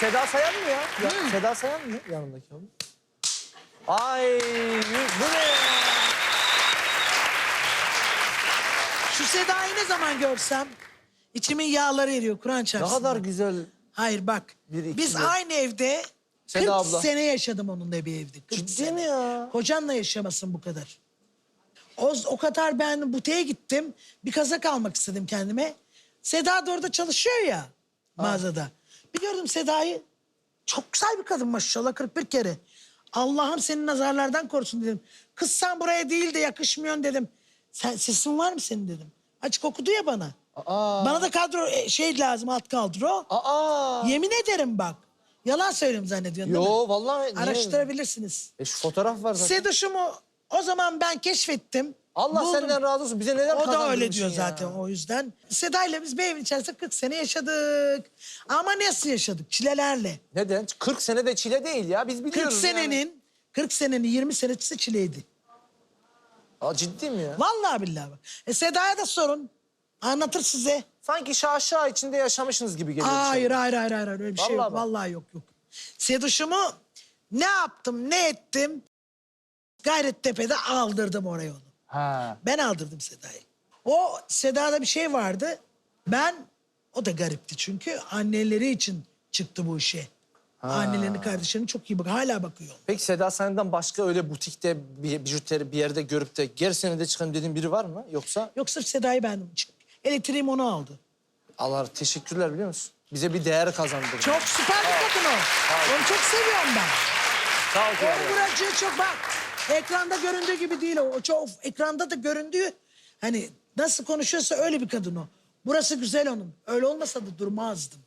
Seda Sayan mı ya? ya. Seda Sayan mı yanındaki oğlum? Ay bu ne ya? Şu Seda'yı ne zaman görsem içimin yağları eriyor Kur'an Ne çarpsın. kadar güzel. Hayır bak. Bir ikili. biz aynı evde Seda 40 abla. sene yaşadım onunla bir evde. 40 Ciddi sene. mi ya? Kocanla yaşamasın bu kadar. O, o kadar ben butiğe gittim. Bir kazak almak istedim kendime. Seda da orada çalışıyor ya mağazada. Bir gördüm Seda'yı. Çok güzel bir kadın maşallah 41 kere. Allah'ım senin nazarlardan korusun dedim. Kız sen buraya değil de yakışmıyorsun dedim. Sen sesin var mı senin dedim. Açık okudu ya bana. Aa. Bana da kadro e, şey lazım alt kadro. Aa. Yemin ederim bak. Yalan söylüyorum zannediyorsun değil mi? Yo vallahi. niye? Araştırabilirsiniz. E şu fotoğraf var zaten. Seduş'umu o zaman ben keşfettim. Allah buldum. senden razı olsun. Bize neler O da öyle kazandırmışsın diyor ya. zaten o yüzden. Seda ile biz bir evin içerisinde 40 sene yaşadık. Ama nasıl yaşadık? Çilelerle. Neden? 40 sene de çile değil ya. Biz 40 biliyoruz yani. senenin 40 senenin 20 senesi çileydi. Aa, ciddi mi ya? Vallahi billahi bak. E Seda'ya da sorun. Anlatır size. Sanki şaşa içinde yaşamışsınız gibi geliyor. Hayır hayır hayır hayır öyle bir şey Vallahi yok. bak. Vallahi yok yok. Seduş'umu ne yaptım ne ettim? Gayrettepe'de aldırdım oraya onu. Ha. Ben aldırdım Seda'yı. O Seda'da bir şey vardı. Ben o da garipti çünkü anneleri için çıktı bu işe. Annelerini kardeşlerini çok iyi bak hala bakıyor. Peki Seda senden başka öyle butikte bir bijuteri bir yerde görüp de gel sene de çıkın dediğin biri var mı? Yoksa Yok sırf Seda'yı beğendim. Elektriğim onu aldı. Allah teşekkürler biliyor musun? Bize bir değer kazandırdı. Çok süper bir kadın o. Onu çok seviyorum ben. Sağ ol. O Kıyar ya. çok bak. Ekranda göründüğü gibi değil o. O çok ekranda da göründüğü hani nasıl konuşuyorsa öyle bir kadın o. Burası güzel onun. Öyle olmasa da durmazdım.